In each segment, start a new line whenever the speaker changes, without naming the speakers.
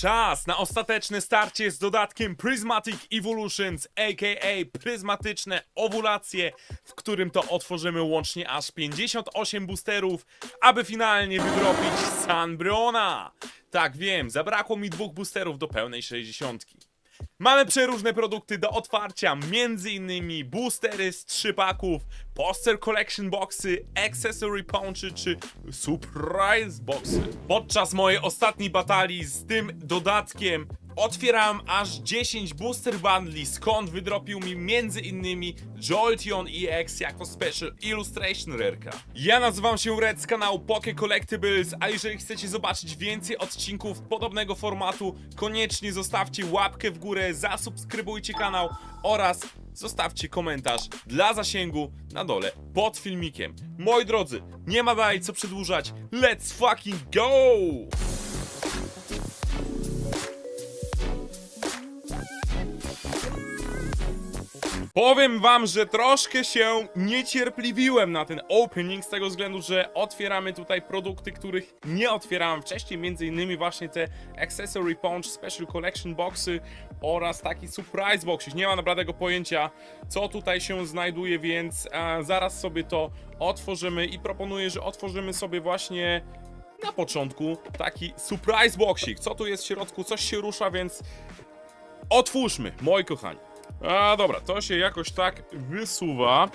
Czas na ostateczne starcie z dodatkiem Prismatic Evolutions, aka Pryzmatyczne Owulacje, w którym to otworzymy łącznie aż 58 boosterów, aby finalnie wydropić Sunbryona. Tak wiem, zabrakło mi dwóch boosterów do pełnej 60. Mamy przeróżne produkty do otwarcia, m.in. boostery z 3 paków, poster collection boxy, accessory pouchy czy surprise boxy. Podczas mojej ostatniej batalii z tym dodatkiem otwierałem aż 10 booster bundli, skąd wydropił mi m.in. Jolteon EX jako special illustration rareka. Ja nazywam się Red z kanału Poke Collectibles, a jeżeli chcecie zobaczyć więcej odcinków podobnego formatu, koniecznie zostawcie łapkę w górę, zasubskrybujcie kanał oraz zostawcie komentarz dla zasięgu na dole pod filmikiem. Moi drodzy, nie ma dalej co przedłużać, let's fucking go! Powiem wam, że troszkę się niecierpliwiłem na ten opening z tego względu, że otwieramy tutaj produkty, których nie otwierałem wcześniej, między innymi właśnie te Accessory Punch Special Collection Boxy oraz taki Surprise Boxy. Nie mam naprawdę pojęcia, co tutaj się znajduje, więc e, zaraz sobie to otworzymy i proponuję, że otworzymy sobie właśnie na początku taki Surprise Boxik. Co tu jest w środku, coś się rusza, więc otwórzmy, moi kochani. A dobra, to się jakoś tak wysuwa.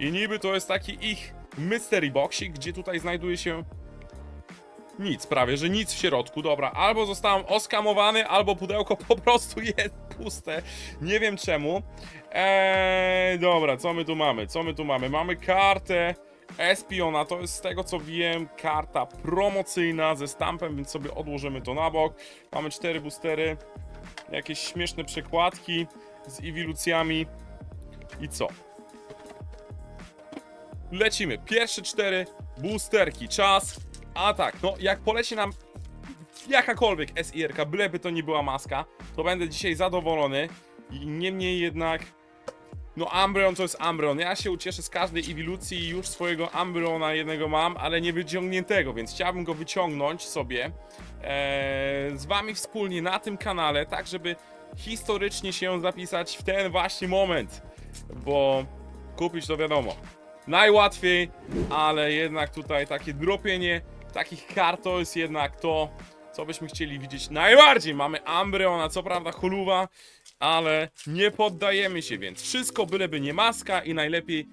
I niby to jest taki ich mystery boxik, gdzie tutaj znajduje się nic, prawie, że nic w środku. Dobra, albo zostałem oskamowany, albo pudełko po prostu jest puste. Nie wiem czemu. Eee, dobra, co my tu mamy? Co my tu mamy? Mamy kartę Espiona, to jest z tego co wiem karta promocyjna ze stampem, więc sobie odłożymy to na bok. Mamy cztery boostery, jakieś śmieszne przekładki z ewilucjami i co? Lecimy. Pierwsze cztery boosterki. Czas. A tak, no jak poleci nam jakakolwiek SIR-ka, byleby to nie była maska, to będę dzisiaj zadowolony. I niemniej jednak, no Ambreon to jest Ambreon. Ja się ucieszę z każdej ewilucji i już swojego Ambreona jednego mam, ale nie wyciągniętego, więc chciałbym go wyciągnąć sobie ee, z wami wspólnie na tym kanale, tak żeby historycznie się zapisać w ten właśnie moment, bo kupić to wiadomo, najłatwiej, ale jednak tutaj takie dropienie takich kart to jest jednak to, co byśmy chcieli widzieć najbardziej. Mamy Ambreona, co prawda holuwa, ale nie poddajemy się, więc wszystko byleby nie maska i najlepiej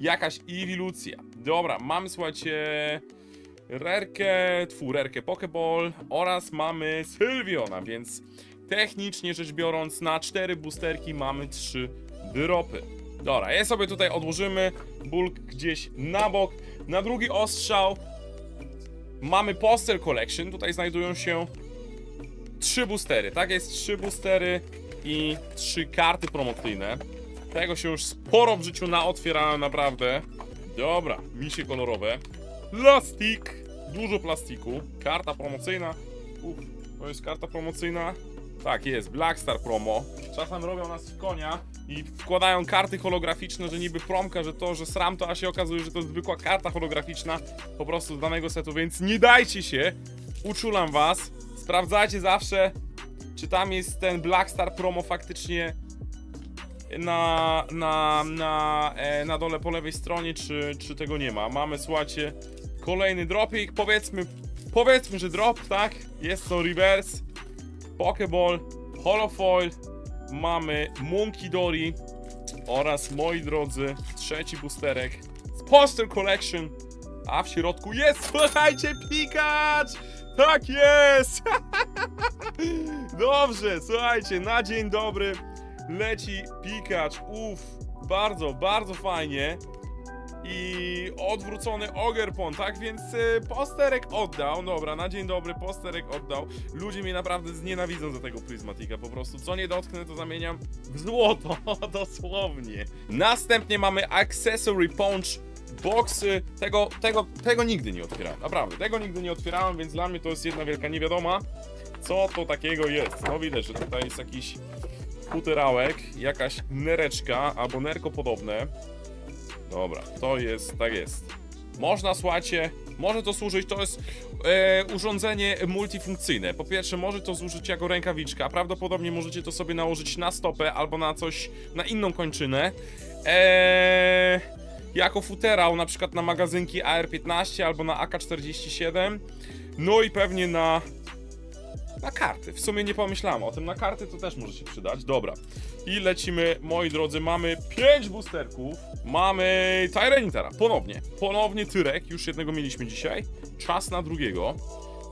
jakaś ewilucja. Dobra, mamy słuchajcie Rerkę, tfu, Rerkę Pokeball oraz mamy Sylviona, więc technicznie rzecz biorąc na cztery boosterki mamy trzy dropy. Dobra, je sobie tutaj odłożymy, bulk gdzieś na bok. Na drugi ostrzał mamy poster collection, tutaj znajdują się trzy boostery, tak jest, trzy boostery i trzy karty promocyjne. Tego się już sporo w życiu naotwierałem, naprawdę. Dobra, misie kolorowe. Plastik, dużo plastiku. Karta promocyjna. Uf, to jest karta promocyjna. Tak jest, Black Star Promo. Czasem robią nas w konia i wkładają karty holograficzne, że niby promka, że to, że sram to, a się okazuje, że to zwykła karta holograficzna po prostu z danego setu, więc nie dajcie się. Uczulam was. Sprawdzajcie zawsze, czy tam jest ten Black Star Promo faktycznie na, na, na, e, na dole po lewej stronie, czy, czy tego nie ma. Mamy, słuchajcie, kolejny dropik, powiedzmy, powiedzmy, że drop, tak? Jest to reverse, Pokeball, Holofoil, mamy Monkey Dory oraz, moi drodzy, trzeci boosterek z Poster Collection, a w środku jest, słuchajcie, Pikachu! Tak jest! Dobrze, słuchajcie, na dzień dobry leci Pikachu. Uff, bardzo, bardzo fajnie. I odwrócony Ogerpon, tak więc y, posterek oddał. Dobra, na dzień dobry posterek oddał. Ludzie mnie naprawdę znienawidzą za tego Prismatika. Po prostu co nie dotknę, to zamieniam w złoto. Dosłownie. Następnie mamy Accessory Punch boxy. Tego, tego, tego nigdy nie otwierałem. Naprawdę, tego nigdy nie otwierałem, więc dla mnie to jest jedna wielka niewiadoma. Co to takiego jest? No widać, że tutaj jest jakiś futerałek, jakaś nereczka albo nerko podobne. Dobra, to jest, tak jest. Można, słuchajcie, Może to służyć, to jest e, urządzenie multifunkcyjne. Po pierwsze, może to służyć jako rękawiczka. Prawdopodobnie możecie to sobie nałożyć na stopę albo na coś, na inną kończynę. Eee, jako futerał, na przykład na magazynki AR-15 albo na AK-47. No i pewnie na na karty. W sumie nie pomyślałem o tym. Na karty to też może się przydać. Dobra. I lecimy, moi drodzy. Mamy 5 boosterków. Mamy Tyranitara. Ponownie. Ponownie Tyrek. Już jednego mieliśmy dzisiaj. Czas na drugiego.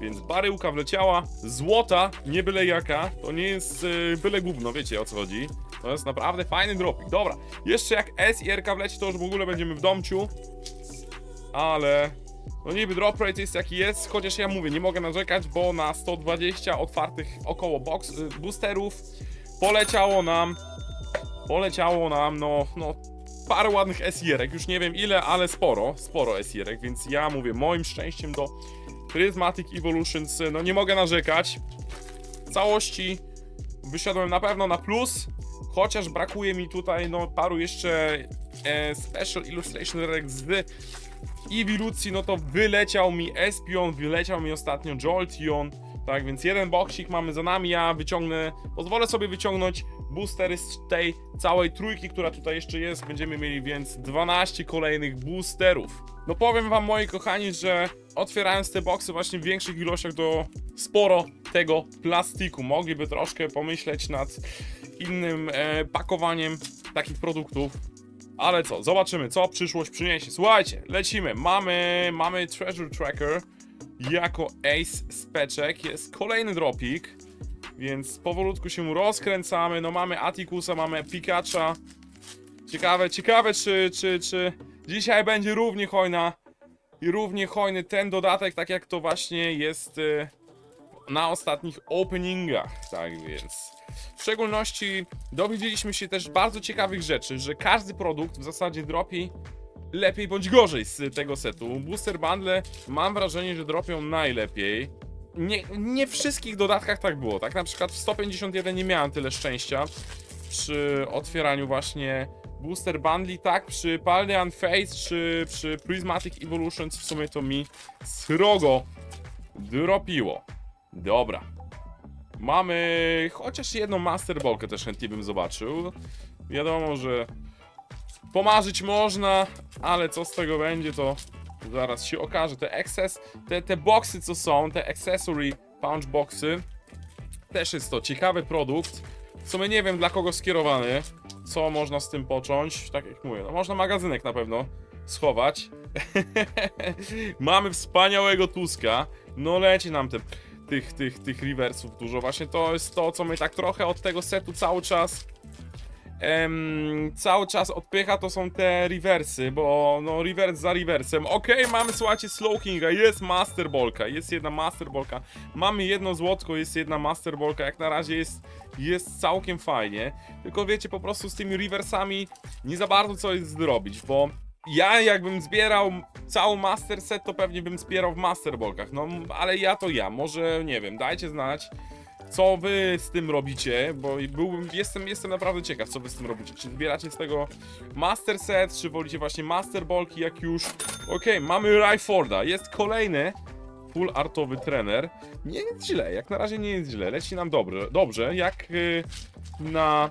Więc baryłka wleciała. Złota, nie byle jaka. To nie jest yy, byle gówno, wiecie o co chodzi. To jest naprawdę fajny dropik. Dobra. Jeszcze jak S i RK wleci, to już w ogóle będziemy w domciu. Ale no niby drop rate jest jaki jest, chociaż ja mówię, nie mogę narzekać, bo na 120 otwartych około box, y, boosterów poleciało nam, poleciało nam, no, no, parę ładnych SIR-ek, już nie wiem ile, ale sporo, sporo SIR-ek, więc ja mówię, moim szczęściem do Prismatic Evolutions, no nie mogę narzekać. W całości wyszedłem na pewno na plus, chociaż brakuje mi tutaj, no, paru jeszcze e, Special Illustration rek z i Wilucji, no to wyleciał mi Espion, wyleciał mi ostatnio Jolteon, tak więc jeden boksik mamy za nami, ja wyciągnę, pozwolę sobie wyciągnąć boostery z tej całej trójki, która tutaj jeszcze jest, będziemy mieli więc 12 kolejnych boosterów. No powiem wam moi kochani, że otwierając te boksy właśnie w większych ilościach to sporo tego plastiku, mogliby troszkę pomyśleć nad innym e, pakowaniem takich produktów, ale co, zobaczymy, co przyszłość przyniesie. Słuchajcie, lecimy. Mamy, mamy Treasure Tracker jako Ace Speczek. Jest kolejny dropik, więc powolutku się rozkręcamy. No mamy Atikusa, mamy Pikacha. Ciekawe, ciekawe czy, czy, czy dzisiaj będzie równie hojna i równie hojny ten dodatek, tak jak to właśnie jest y, na ostatnich openingach. Tak więc... W szczególności dowiedzieliśmy się też bardzo ciekawych rzeczy, że każdy produkt w zasadzie dropi lepiej bądź gorzej z tego setu. Booster Bundle mam wrażenie, że dropią najlepiej. Nie, nie wszystkich dodatkach tak było. Tak na przykład w 151 nie miałem tyle szczęścia przy otwieraniu właśnie Booster Bundli, tak przy Paldean Face czy przy Prismatic Evolutions w sumie to mi srogo dropiło. Dobra. Mamy chociaż jedną Master Ballkę też chętnie bym zobaczył. Wiadomo, że pomarzyć można, ale co z tego będzie, to zaraz się okaże. Te excess, te, te boxy co są, te accessory punch boxy, też jest to ciekawy produkt. W sumie nie wiem dla kogo skierowany, co można z tym począć. Tak jak mówię, no można magazynek na pewno schować. Mamy wspaniałego Tuska. No leci nam te tych, tych, tych reversów dużo. Właśnie to jest to, co mnie tak trochę od tego setu cały czas em, cały czas odpycha, to są te reversy, bo no reverse za reversem. Okej, mamy, słuchajcie, Slow Kinga, jest Master Bolka, jest jedna Master Bolka. Mamy jedno złotko, jest jedna Master Bolka, jak na razie jest, jest całkiem fajnie. Tylko wiecie, po prostu z tymi reversami nie za bardzo co jest zrobić, bo ja jakbym zbierał cały master set, to pewnie bym zbierał w master bolkach. No, ale ja to ja. Może nie wiem, dajcie znać, co wy z tym robicie, bo byłbym, jestem, jestem naprawdę ciekaw, co wy z tym robicie. Czy zbieracie z tego master set, czy wolicie właśnie master bolki, jak już. Okej, mamy Ryforda, jest kolejny full artowy trener. Nie jest źle, jak na razie nie jest źle. Leci nam dobrze, dobrze jak y, na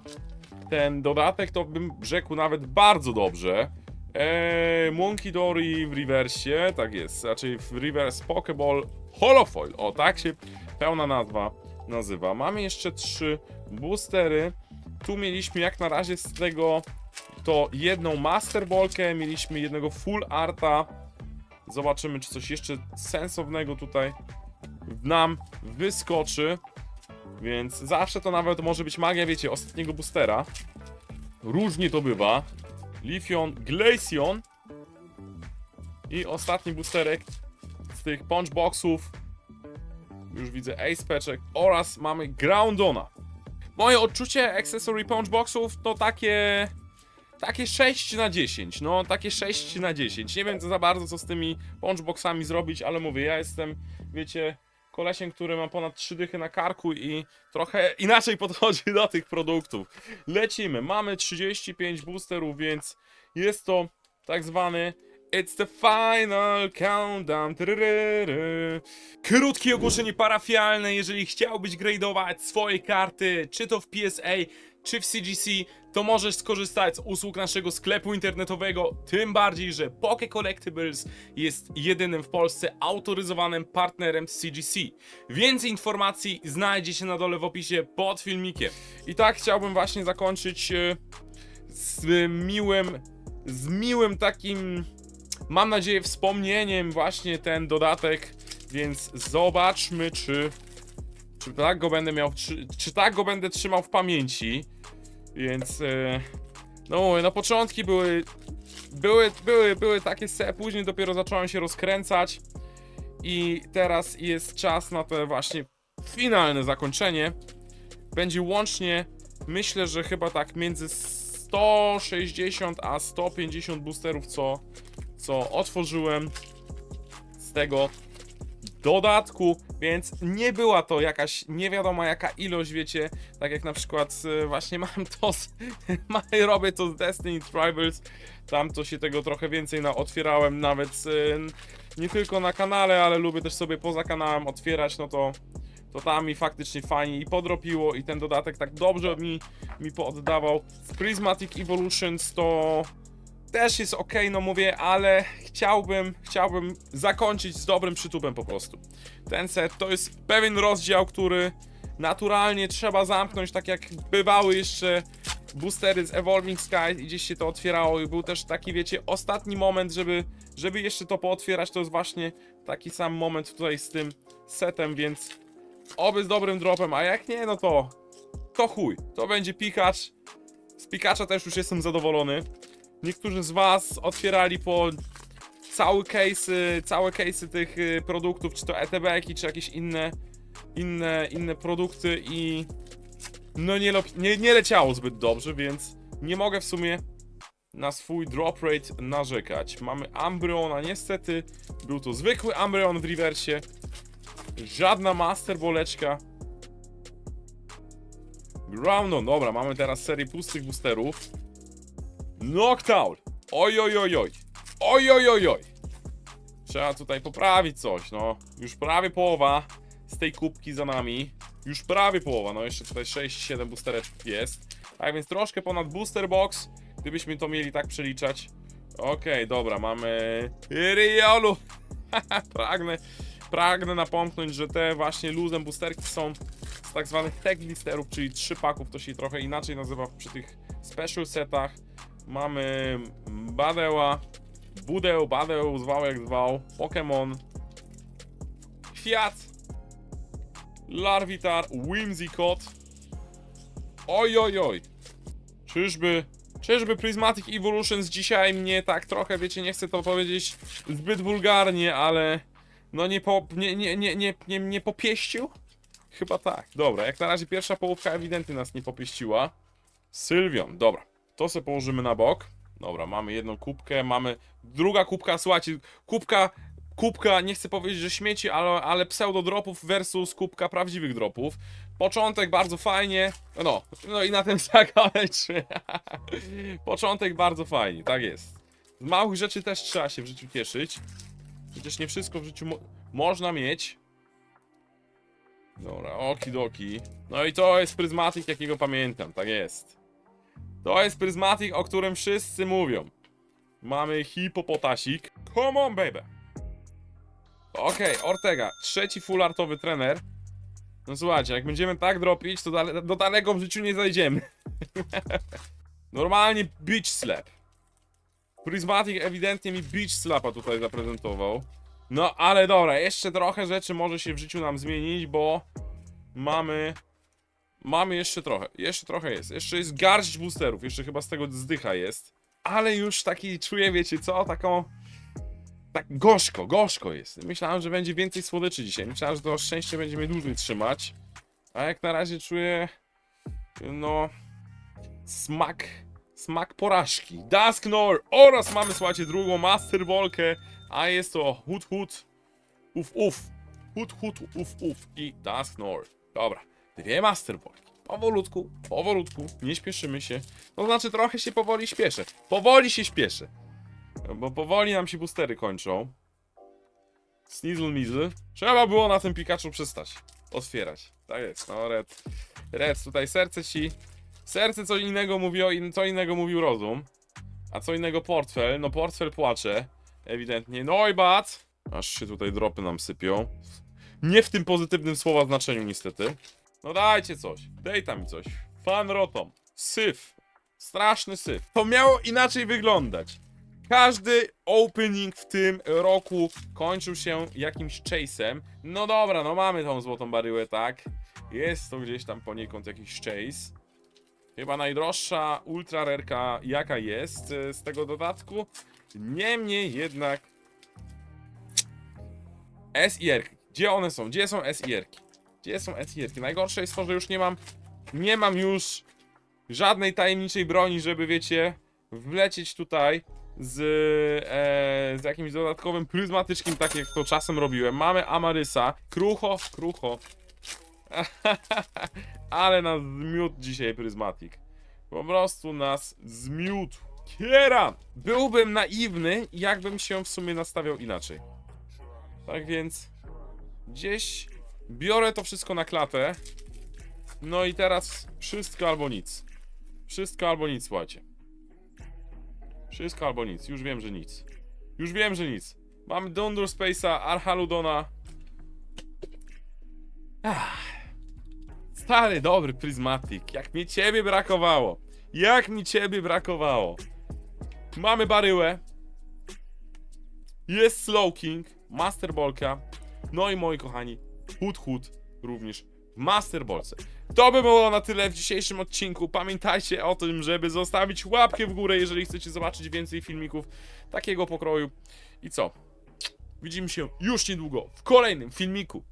ten dodatek, to bym rzekł nawet bardzo dobrze. Eee, Monkey Dory w rewersie, tak jest, raczej w reverse Pokeball Holofoil, o tak się pełna nazwa nazywa. Mamy jeszcze trzy boostery. Tu mieliśmy jak na razie z tego to jedną Master Ballkę, mieliśmy jednego Full Arta. Zobaczymy, czy coś jeszcze sensownego tutaj nam wyskoczy. Więc zawsze to nawet może być magia, wiecie, ostatniego boostera. Różnie to bywa. Lifion, Glaceon i ostatni boosterek z tych punch boxów. Już widzę Ace Patchek oraz mamy Groundona. Moje odczucie accessory punch boxów to takie takie 6 na 10, no takie 6 na 10. Nie wiem co za bardzo co z tymi punch boxami zrobić, ale mówię, ja jestem, wiecie, kolesiem, który ma ponad 3 dychy na karku i trochę inaczej podchodzi do tych produktów. Lecimy, mamy 35 boosterów, więc jest to tak zwany It's the final countdown. Tyryryry. Krótkie ogłoszenie parafialne. Jeżeli chciałbyś gradeować swoje karty, czy to w PSA, czy w CGC, to możesz skorzystać z usług naszego sklepu internetowego. Tym bardziej, że Poke Collectibles jest jedynym w Polsce autoryzowanym partnerem CGC. Więcej informacji znajdzie się na dole w opisie pod filmikiem. I tak chciałbym właśnie zakończyć e, z miłym, z miłym takim, mam nadzieję, wspomnieniem właśnie ten dodatek, więc zobaczmy, czy, czy tak go będę miał, czy, czy tak go będę trzymał w pamięci, więc, e, no mówię, no początki były, były, były, były takie se, później dopiero zacząłem się rozkręcać i teraz jest czas na to właśnie finalne zakończenie. Będzie łącznie, myślę, że chyba tak między 160 a 150 boosterów, co, co otworzyłem z tego dodatku, więc nie była to jakaś nie wiadomo jaka ilość, wiecie, tak jak na przykład e, właśnie mam to z, robię to z Destiny Tribals, tam to się tego trochę więcej na, otwierałem nawet nie tylko na kanale, ale lubię też sobie poza kanałem otwierać, no to to tam mi faktycznie fajnie i podrobiło i ten dodatek tak dobrze mi, mi pooddawał. Prismatic Evolutions to też jest ok, no mówię, ale chciałbym, chciałbym zakończyć z dobrym przytupem po prostu. Ten set to jest pewien rozdział, który naturalnie trzeba zamknąć, tak jak bywały jeszcze boostery z Evolving Sky i gdzieś się to otwierało i był też taki, wiecie, ostatni moment, żeby, żeby jeszcze to pootwierać, to jest właśnie taki sam moment tutaj z tym setem, więc oby z dobrym dropem, a jak nie, no to to chuj, to będzie pikacz. Z pikacza też już jestem zadowolony. Niektórzy z was otwierali po cały case, całe case'y tych y, produktów, czy to ETB-ki, czy jakieś inne, inne, inne produkty i no nie, nie, nie leciało zbyt dobrze, więc nie mogę w sumie na swój drop rate narzekać. Mamy Ambryona, niestety był to zwykły Ambryon w rewersie, żadna Master Boleczka. Groundon, dobra, mamy teraz serię pustych boosterów. Knockdown! Oj, oj, oj, oj. Oj, oj, oj, oj. Trzeba tutaj poprawić coś, no. Już prawie połowa z tej kubki za nami. Już prawie połowa, no jeszcze tutaj 6-7 boostereczków jest. Tak więc troszkę ponad booster box, gdybyśmy to mieli tak przeliczać. Okej, dobra, mamy Riolu. pragnę, pragnę napomknąć, że te właśnie luzem boosterki są z tak zwanych tech blisterów, czyli 3 paków, to się trochę inaczej nazywa przy tych special setach. Mamy Badeła, Budeł, Badeł, zwał jak zwał, Pokémon, Kwiat, Larvitar, Whimsicott. Oj, oj, oj. Czyżby, czyżby Prismatic Evolutions dzisiaj mnie tak trochę, wiecie, nie chcę to powiedzieć zbyt wulgarnie, ale no nie, po, nie, nie, nie, nie, nie, nie popieścił? Chyba tak. Dobra, jak na razie pierwsza połówka ewidentnie nas nie popieściła. Sylwion, dobra. To sobie położymy na bok. Dobra, mamy jedną kubkę, mamy druga kubka, słuchajcie, kubka, kubka, nie chcę powiedzieć, że śmieci, ale, ale pseudo dropów versus kubka prawdziwych dropów. Początek bardzo fajnie, no, no i na tym zakończmy. Początek bardzo fajnie, tak jest. Z małych rzeczy też trzeba się w życiu cieszyć. Przecież nie wszystko w życiu mo można mieć. Dobra, okidoki. No i to jest pryzmatyk, jakiego pamiętam, tak jest. To jest pryzmatyk, o którym wszyscy mówią. Mamy hipopotasik. Come on, baby. Okej, Ortega, trzeci full artowy trener. No słuchajcie, jak będziemy tak dropić, to dale do daleko w życiu nie zajdziemy. Normalnie beach slap. Prismatic ewidentnie mi beach slapa tutaj zaprezentował. No ale dobra, jeszcze trochę rzeczy może się w życiu nam zmienić, bo mamy Mamy jeszcze trochę, jeszcze trochę jest. Jeszcze jest garść boosterów, jeszcze chyba z tego zdycha jest. Ale już taki czuję, wiecie co, taką... Tak gorzko, gorzko jest. Myślałem, że będzie więcej słodyczy dzisiaj. Myślałem, że to szczęście będzie mnie dłużej trzymać. A jak na razie czuję... No... Smak... Smak porażki. Dusknor oraz mamy, słuchajcie, drugą Master Volkę. A jest to Hut Hut. Uf, uf. Hut Hut, uf, uf. I Dusknor. Dobra. Dwie masterbolki. Powolutku, powolutku, nie śpieszymy się. To znaczy trochę się powoli śpieszę. Powoli się śpieszę. Bo powoli nam się boostery kończą. Snizzle Mizzle. Trzeba było na tym Pikachu przestać. Otwierać. Tak jest, no Red. Red, tutaj serce ci... Serce co innego mówi o in... co innego mówił rozum. A co innego portfel. No portfel płacze. Ewidentnie. No i bat! Aż się tutaj dropy nam sypią. Nie w tym pozytywnym słowa znaczeniu niestety. No dajcie coś. Dej tam mi coś. Fan rotom. Syf. Straszny syf. To miało inaczej wyglądać. Każdy opening w tym roku kończył się jakimś chase'em. No dobra, no mamy tą złotą baryłę, tak? Jest to gdzieś tam poniekąd jakiś chase. Chyba najdroższa ultra rarka jaka jest e, z tego dodatku. Niemniej jednak SIR. Gdzie one są? Gdzie są SIR? Gdzie są SIR? Najgorsze jest to, że już nie mam nie mam już żadnej tajemniczej broni, żeby wiecie, wlecieć tutaj z, e, z jakimś dodatkowym pryzmatycznym, tak jak to czasem robiłem. Mamy Amarysa, krucho, krucho. Ale nas zmiótł dzisiaj pryzmatik. Po prostu nas zmiótł. Kiera! Byłbym naiwny, jakbym się w sumie nastawiał inaczej. Tak więc gdzieś biorę to wszystko na klatę. No i teraz wszystko albo nic. Wszystko albo nic, słuchajcie. Wszystko albo nic. Już wiem, że nic. Już wiem, że nic. Mamy Dundur Space'a, Arhaludona. Ach. Stary, dobry Prismatic. Jak mi ciebie brakowało. Jak mi ciebie brakowało. Mamy baryłę. Jest Slow King, Master Bolka. No i moi kochani, Hut Hut również w Master Bolce. To by było na tyle w dzisiejszym odcinku. Pamiętajcie o tym, żeby zostawić łapkę w górę, jeżeli chcecie zobaczyć więcej filmików takiego pokroju. I co? Widzimy się już niedługo w kolejnym filmiku.